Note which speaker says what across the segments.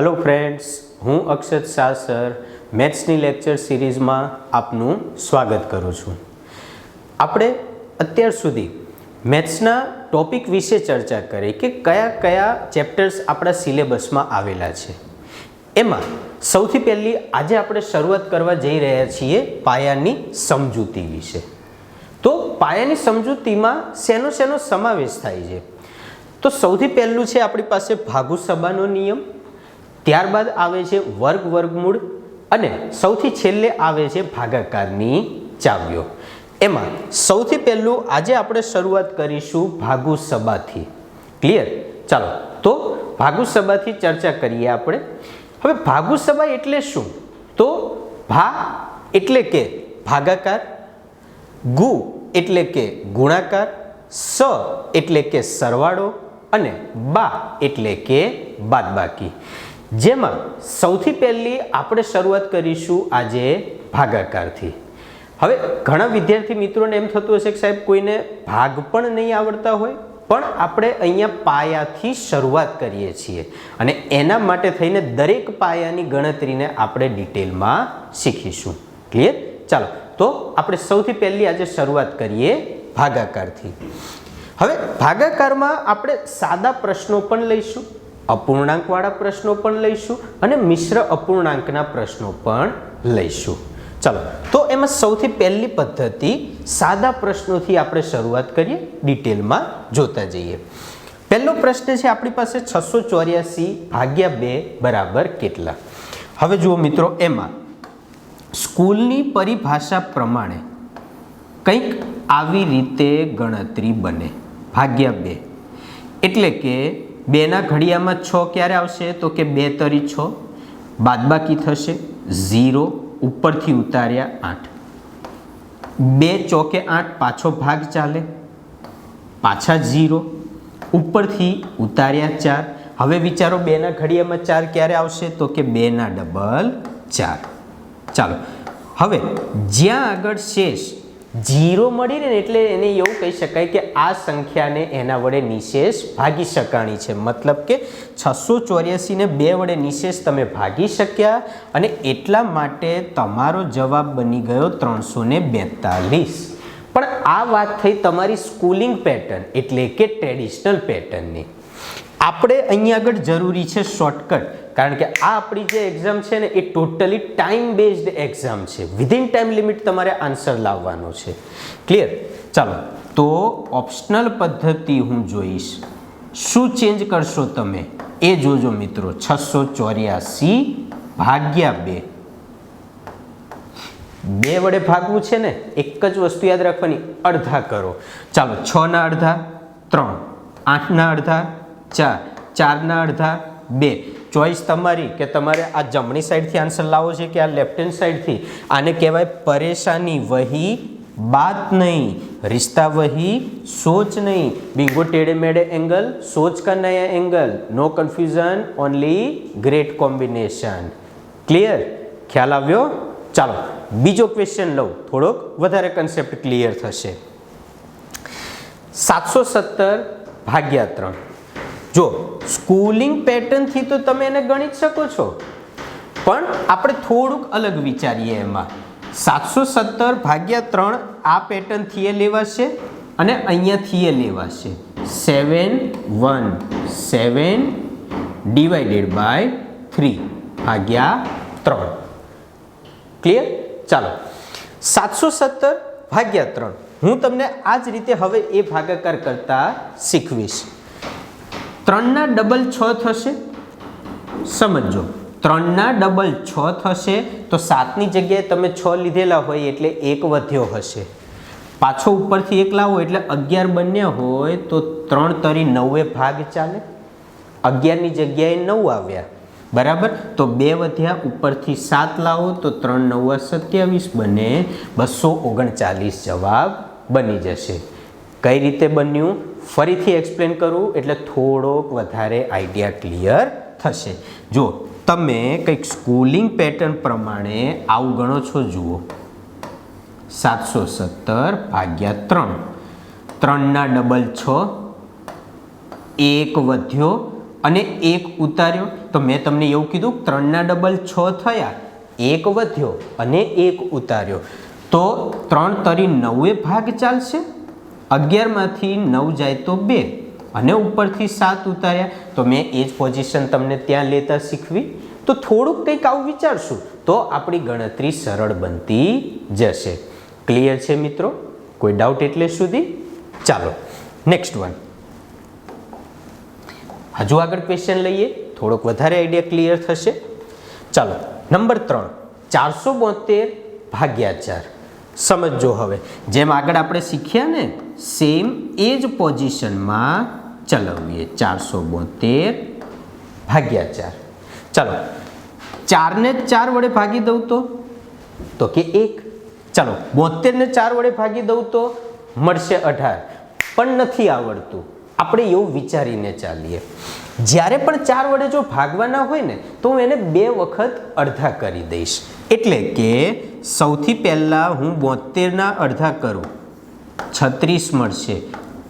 Speaker 1: Hello friends હું Akshat Shah sir મેથ્સની lecture સિરીઝમાં આપનું સ્વાગત કરું છું. આપણે અત્યાર સુધી મેથ્સના ટોપિક વિશે ચર્ચા કરી કે કયા કયા ચેપ્ટર્સ આપણા સિલેબસમાં આવેલા છે. એમાં સૌથી પહેલી આજે આપણે શરૂઆત કરવા જઈ રહ્યા છીએ પાયાની સમજૂતી વિશે. તો પાયાની સમજૂતીમાં શેનો શેનો સમાવેશ થાય છે? તો સૌથી પહેલું છે આપણી પાસે ભાગુ સભાનો નિયમ ત્યારબાદ આવે છે વર્ગ વર્ગમૂળ અને સૌથી છેલ્લે આવે છે ભાગાકારની ચાવીઓ. એમાં સૌથી પહેલું આજે આપણે શરૂઆત કરીશું ભાગુ સભાથી ક્લિયર ચાલો, તો ભાગુ સભાથી ચર્ચા કરીએ આપણે. હવે ભાગુ સભા એટલે શું? તો ભા એટલે કે ભાગાકાર, ગુ એટલે કે ગુણાકાર, સ એટલે કે સરવાળો અને બા એટલે કે બાદબાકી. જેમાં સૌથી પહેલી આપણે શરૂઆત કરીશું આજે ભાગાકારથી. હવે ઘણા વિદ્યાર્થી મિત્રોને એમ થતું હશે કે સાહેબ કોઈને ભાગ પણ નહીં આવડતા હોય, પણ આપણે અહીંયા પાયાથી શરૂઆત કરીએ છીએ. અને એના માટે થઈને દરેક પાયાની ગણતરીને આપણે ડિટેલમાં શીખીશું. ક્લિયર ચાલો, તો આપણે સૌથી પહેલી આજે શરૂઆત કરીએ ભાગાકારથી. હવે ભાગાકારમાં આપણે સાદા પ્રશ્નો પણ લઈશું. અપૂર્ણાંકવાળા પ્રશ્નો પણ લઈશું અને મિશ્ર અપૂર્ણાંકના પ્રશ્નો પણ લઈશું. ચાલો, તો એમાં સૌથી પહેલી પદ્ધતિ સાદા પ્રશ્નોથી આપણે શરૂઆત કરીએ, ડિટેલમાં જોતા જઈએ. પહેલો પ્રશ્ન છે આપણી પાસે છસો ચોર્યાસી ભાગ્યા બે બરાબર કેટલા? હવે જુઓ મિત્રો, એમાં સ્કૂલની પરિભાષા પ્રમાણે કંઈક આવી રીતે ગણતરી બને, ભાગ્યા બે. એટલે કે બેના ઘડિયામાં છ ક્યારે આવશે? તો કે બે તરી છ. બાદબાકી થશે ઝીરો, ઉપરથી ઉતાર્યા આઠ. બે ચોકે આઠ, પાછો ભાગ ચાલે. પાછા ઝીરો, ઉપરથી ઉતાર્યા ચાર. હવે વિચારો, બેના ઘડિયામાં ચાર ક્યારે આવશે? તો કે બેના ડબલ ચાર. ચાલો. હવે જ્યાં આગળ શેષ જીરો મળી ને એટલે એને એવું કહી શકાય કે આ સંખ્યાને એના વડે નિશેષ ભાગી શકાણી છે. મતલબ કે છસો ચોર્યાસીને બે વડે નિશેષ તમે ભાગી શક્યા અને એટલા માટે તમારો જવાબ બની ગયો ત્રણસો બેતાલીસ. પણ આ વાત થઈ તમારી સ્કૂલિંગ પેટર્ન એટલે કે ટ્રેડિશનલ પેટર્નની. આપણે અહીંયા આગળ જરૂરી છે શોર્ટકટ. કારણ કે આ આપણી જે એક્ઝામ છે ને, એ ટોટલી ટાઈમ બેઝડ એક્ઝામ છે. વિધિન ટાઈમ લિમિટ તમારે આન્સર લાવવાનો છે. ક્લિયર ચાલો, તો ઓપ્શનલ પદ્ધતિ હું જોઈશ. શું ચેન્જ કરશો તમે? એ જોજો મિત્રો, છસો ચોર્યાસી ભાગ્યા બે. બે વડે ભાગવું છે ને, એક જ વસ્તુ યાદ રાખવાની, અડધા કરો. ચાલો, છ ના અડધા, ત્રણ. આઠના અડધા, ચાર. ચારના અડધા, બે. ચોઈસ તમારી કે તમારે આ જમણી સાઈડથી આન્સર લાવવો છે કે આ લેફ્ટ હેન્ડ સાઈડથી? આને કહેવાય પરેશાની વહી, બાત નહીં, રિશ્તા વહી, સોચ નહીં. બિંગો ટેડે મેડે એંગલ, સોચ કા નયા angle. No confusion, only great combination. Clear ખ્યાલ આવ્યો? ચાલો, બીજો ક્વેશ્ચન લઉં. થોડોક વધારે કન્સેપ્ટ ક્લિયર થશે. સાતસો સત્તર ભાગ્યા ત્રણ. જો સ્કૂલિંગ પેટર્નથી તો તમે એને ગણી શકો છો. પણ આપણે થોડુંક અલગ વિચારીએ એમાં. સાતસો સત્તર ભાગ્યા ત્રણ આ પેટર્નથી એ લેવાશે અને અહીંયાથી એ લેવાશે. Seven, one. Seven divided by three ભાગ્યા ત્રણ. ક્લિયર ચાલો. સાતસો સત્તર ભાગ્યા ત્રણ. હું તમને આ જ રીતે હવે એ ભાગાકાર કરતા શીખવીશ. ત્રણના ડબલ છ થશે? સમજો ત્રણના ડબલ છ થશે, તો સાતની જગ્યાએ તમે છ લીધેલા હોય એટલે એક વધ્યો હશે. પાછો ઉપરથી એક લાવો એટલે અગિયાર બન્યા હોય તો ત્રણ તરી નવે ભાગ ચાલે. અગિયારની જગ્યાએ નવ આવ્યા. બરાબર? તો બે વધ્યા, ઉપરથી સાત લાવો તો ત્રણ નવ સત્યાવીસ બને. બસો ઓગણચાલીસ જવાબ બની જશે. કઈ રીતે બન્યું? ફરીથી એક્સપ્લેન કરું, એટલે થોડોક વધારે આઈડિયા ક્લિયર થશે. જો તમે કંઈક સ્કૂલિંગ પેટર્ન પ્રમાણે આવું ગણો છો, જુઓ. સાતસો સત્તર ભાગ્યા ત્રણ. ત્રણના ડબલ છ. એક વધ્યો અને એક ઉતાર્યો. તો મેં તમને એવું કીધું, ત્રણના ડબલ છ થયા, એક વધ્યો અને એક ઉતાર્યો. તો ત્રણ તરી નવે ભાગ ચાલશે? અગિયારમાંથી નવ જાય તો બે અને ઉપરથી સાત ઉતાર્યા. તો મેં એ જ પોઝિશન તમને ત્યાં લેતા શીખવી. તો થોડુંક કંઈક આવું વિચારશું તો આપણી ગણતરી સરળ બનતી જશે. ક્લિયર છે મિત્રો? કોઈ ડાઉટ એટલે સુધી? ચાલો નેક્સ્ટ વન હજુ આગળ ક્વેશ્ચન લઈએ. થોડોક વધારે આઈડિયા ક્લિયર થશે. ચાલો નંબર ત્રણ. ચારસો બોતેર ભાગ્યા ચાર. સમજો હવે. જેમ આગળ આપણે શીખ્યા ને સેમ એ જ પોઝિશનમાં ચલાવીએ. ચારસો બોતેર ભાગ્યા ચાર. ચાલો, ચારને ચાર વડે ભાગી દઉં તો? તો કે એક. ચાલો, બોતેરને ચાર વડે ભાગી દઉં તો મળશે અઢાર. પણ નથી આવડતું. આપણે એવું વિચારીને ચાલીએ. જ્યારે પણ ચાર વડે જો ભાગવાના હોય ને, તો હું એને બે વખત અડધા કરી દઈશ. એટલે કે સૌથી પહેલાં હું બોતેરના અડધા કરું. છત્રીસ મળશે.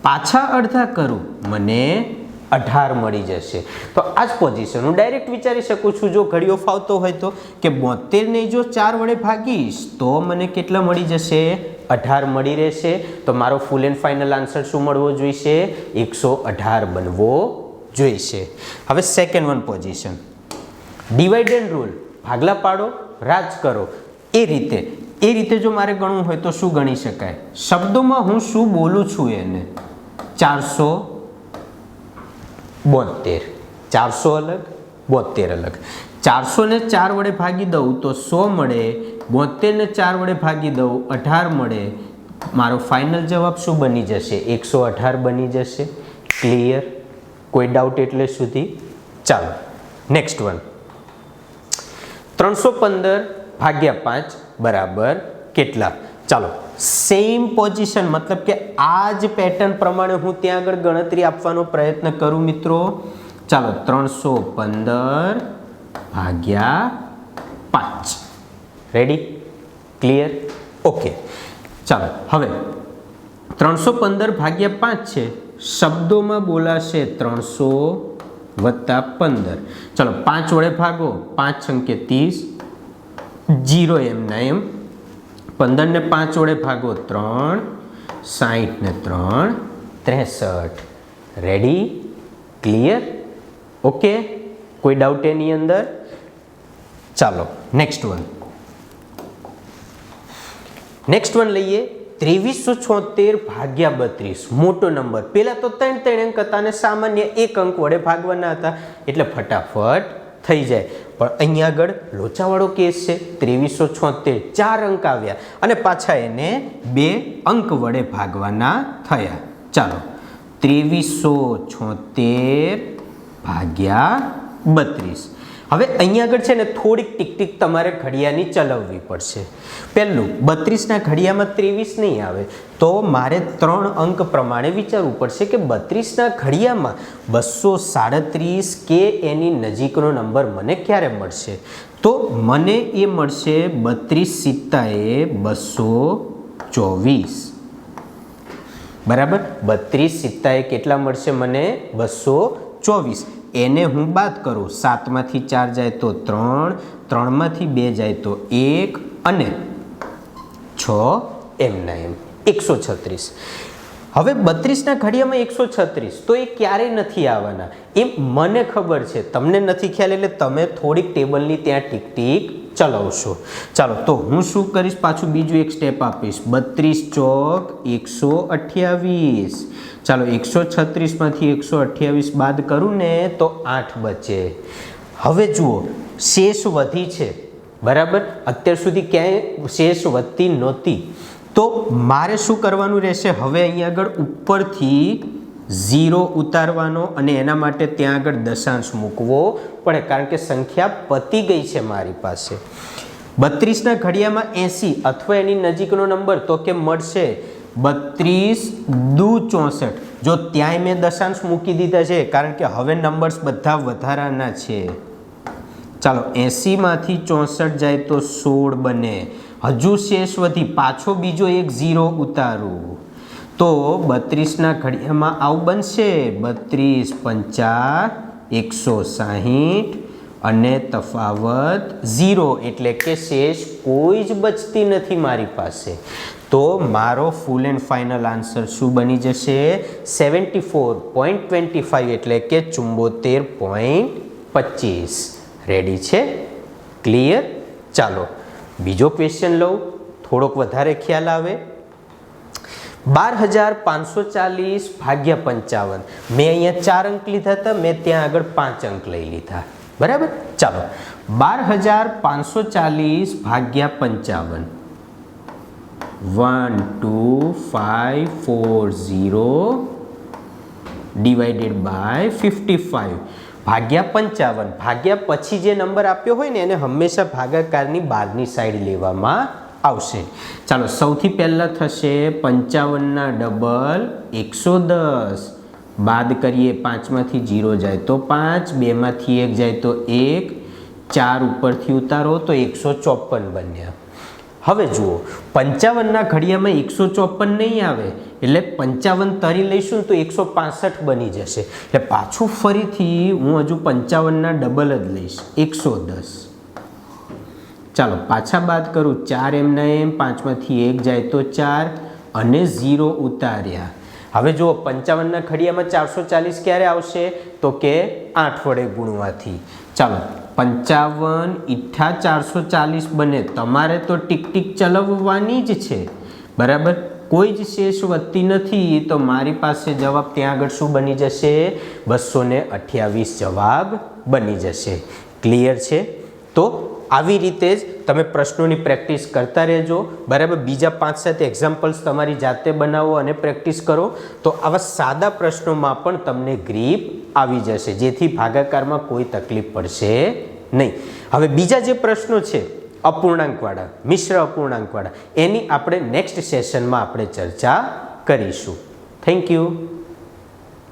Speaker 1: પાછા અડધા કરું. મને અઢાર મળી જશે. તો આ જ પોઝિશન હું ડાયરેક્ટ વિચારી શકું છું, જો ઘડીઓ ફાવતો હોય તો, કે બોતેરને જો ચાર વડે ભાગીશ, તો મને કેટલા મળી જશે? અઢાર મળી રહેશે. તો મારો ફૂલ એન્ડ ફાઇનલ આન્સર શું મળવો જોઈશે? એકસો અઢાર બનવો જોઈશે. હવે second one position divide and rule ભાગલા પાડો. રાજ કરો. એ રીતે એ રીતે જો મારે ગણવું હોય તો શું ગણી શકાય? શબ્દોમાં હું શું બોલું છું એને? ચારસો બોતેર. ચારસો અલગ, બોતેર અલગ. ચારસો ને ચાર વડે ભાગી દઉં તો સો મળે બોતેરને ચાર વડે ભાગી દઉં અઢાર મળે. મારો ફાઇનલ જવાબ શું બની જશે? એકસો અઢાર બની જશે. ક્લિયર કોઈ ડાઉટ એટલે સુધી? ચાલો નેક્સ્ટ વન ત્રણસો પંદર ભાગ્યા પાંચ બરાબર કેટલા? ચાલો સેમ પોઝિશન મતલબ કે આ જ પેટર્ન પ્રમાણે હું ત્યાં આગળ ગણતરી આપવાનો પ્રયત્ન કરું મિત્રો. ચાલો, ત્રણસો પંદર ભાગ્યા પાંચ. રેડી ક્લિયર ઓકે ચાલો, હવે ત્રણસો પંદર ભાગ્યા પાંચ છે. શબ્દોમાં બોલાશે ત્રણસો વત્તા પંદર. ચાલો, પાંચ વડે ભાગો. પાંચ સંખ્ય ત્રીસ. જીરો એમના એમ. પંદરને પાંચ વડે ભાગો ત્રણ. સાહીઠ ને ત્રણ. ત્રેસઠ. રેડી ક્લિયર ઓકે કોઈ ડાઉટ એની અંદર? ચાલો નેક્સ્ટ વન નેક્સ્ટ વન લઈએ. ત્રેવીસો છોતેર ભાગ્યા બત્રીસ. મોટો નંબર. પહેલાં તો ત્રણ ત્રણ અંક હતા અને સામાન્ય એક અંક વડે ભાગવાના હતા. એટલે ફટાફટ થઈ જાય. પણ અહીંયા આગળ લોચાવાળો કેસ છે. ત્રેવીસો છોતેર. ચાર અંક આવ્યા અને પાછા એને બે અંક વડે ભાગવાના થયા. ચાલો. ત્રેવીસો છોતેર ભાગ્યા બત્રીસ. હવે અહીંયા આગળ છે ને થોડીક ટીક તમારે ઘડિયાની ચલાવવી પડશે. પહેલું, બત્રીસના ઘડિયામાં ત્રેવીસ નહીં આવે, તો મારે ત્રણ અંક પ્રમાણે વિચારવું પડશે કે બત્રીસના ઘડિયામાં બસો સાડત્રીસ કે એની નજીકનો નંબર મને ક્યારે મળશે? તો મને એ મળશે બત્રીસ સિત્તાએ બસો ચોવીસ. બરાબર? બત્રીસ સિત્તાએ કેટલા મળશે મને? બસો ચોવીસ. એને હું બાદ કરું. સાતમાંથી ચાર જાય તો ત્રણ, ત્રણમાંથી બે જાય તો એક અને છ એમના એમ. એકસો છત્રીસ. હવે બત્રીસના ઘડિયામાં એકસો છત્રીસ. તો એ ક્યારેય નથી આવવાના. એ મને ખબર છે. તમને નથી ખ્યાલ એટલે તમે થોડીક ટેબલની ત્યાં ટીક ટીક ચલાવશો. ચાલો, તો હું શું કરીશ? પાછું બીજું એક સ્ટેપ આપીશ. બત્રીસ ચોક એકસો અઠ્યાવીસ. ચાલો, એકસો છત્રીસમાંથી એકસો અઠ્યાવીસ બાદ કરું ને, તો આઠ બચે. હવે જુઓ, શેષ વધી છે. બરાબર? અત્યાર સુધી ક્યાંય શેષ વધતી નહોતી. તો મારે શું કરવાનું રહેશે? હવે અહીંયા આગળ ઉપરથી ઝીરો ઉતારવાનો અને એના માટે ત્યાં આગળ દશાંશ મૂકવો. પડે કારણ કે સંખ્યા પતી ગઈ છે મારી પાસે. બત્રીસના ઘડિયામાં એંસી અથવા એની નજીકનો નંબર તો કે મળશે બત્રીસ દુ ચોસઠ. જો ત્યાંય મેં દશાંશ મૂકી દીધા છે, કારણ કે હવે નંબર્સ બધા વધારાના છે. ચાલો, એંસીમાંથી ચોસઠ જાય તો સોળ બને. હજુ શેષ વધી, પાછો બીજો એક ઝીરો ઉતારું. તો બત્રીસના ઘડિયામાં આવું બનશે. બત્રીસ, પંચા, એકસો સાહીઠ અને તફાવત ઝીરો. એટલે કે શેષ કોઈ જ બચતી નથી મારી પાસે. તો મારો ફૂલ એન્ડ ફાઇનલ આન્સર શું બની જશે? Seventy four point twenty five એટલે કે ચુંબોતેર પોઈન્ટ પચીસ. રેડી છે? ક્લિયર ચાલો, બીજો ક્વેશ્ચન લઉં. થોડોક વધારે ખ્યાલ આવે. બાર હજાર પાંચસો ચાલીસ ભાગ્યા પંચાવન. મેં અહીંયા ચાર અંક લીધા હતા, મેં ત્યાં આગળ પાંચ અંક લઈ લીધા. બરાબર? ચાલો. બાર હજાર પાંચસો ચાલીસ ભાગ્યા પંચાવન. One, two five four, zero divided by fifty five ભાગ્યા પંચાવન. ભાગ્યા પછી જે નંબર આપ્યો હોય ને, એને હંમેશા ભાગાકારની બહારની સાઈડ લેવામાં આવશે. ચાલો, સૌથી પહેલાં થશે પંચાવનના ડબલ એકસો દસ. બાદ કરીએ પાંચમાંથી જીરો જાય તો પાંચ, બેમાંથી એક જાય તો એક. ચાર ઉપરથી ઉતારો તો એકસો ચોપન બન્યા. હવે જુઓ, પંચાવનના ઘડિયામાં એકસો ચોપન નહીં આવે, એટલે પંચાવન તરી લઈશું તો એકસો પાસઠ બની જશે. એટલે પાછું ફરીથી હું હજુ પંચાવનના ડબલ જ લઈશ, એકસો દસ. ચાલો, પાછા બાદ કરું. ચાર એમના એમ, પાંચમાંથી એક જાય તો ચાર અને ઝીરો ઉતાર્યા. હવે જુઓ, પંચાવનના ખડિયામાં ચારસો ચાલીસ ક્યારે આવશે? તો કે આઠ વડે ગુણવાથી. ચાલો, પંચાવન ઈઠા ચારસો ચાલીસ બને. તમારે તો ટીક ટીક ચલાવવાની જ છે. બરાબર? કોઈ જ શેષ વધતી નથી. તો મારી પાસે જવાબ ત્યાં આગળ શું બની જશે? બસો ને અઠ્યાવીસ જવાબ બની જશે. ક્લિયર છે? તો આવી રીતે જ તમે પ્રશ્નોની પ્રેક્ટિસ કરતા રહેજો. બરાબર? બીજા પાંચ સાત એક્ઝામ્પલ્સ તમારી જાતે બનાવો અને પ્રેક્ટિસ કરો. તો આવા સાદા પ્રશ્નોમાં પણ તમને ગ્રીપ આવી જશે, જેથી ભાગાકારમાં કોઈ તકલીફ પડશે નહીં. હવે બીજા જે પ્રશ્નો છે, અપૂર્ણાંકવાળા, મિશ્ર અપૂર્ણાંકવાળા, એની આપણે નેક્સ્ટ સેશનમાં આપણે ચર્ચા કરીશું. Thank you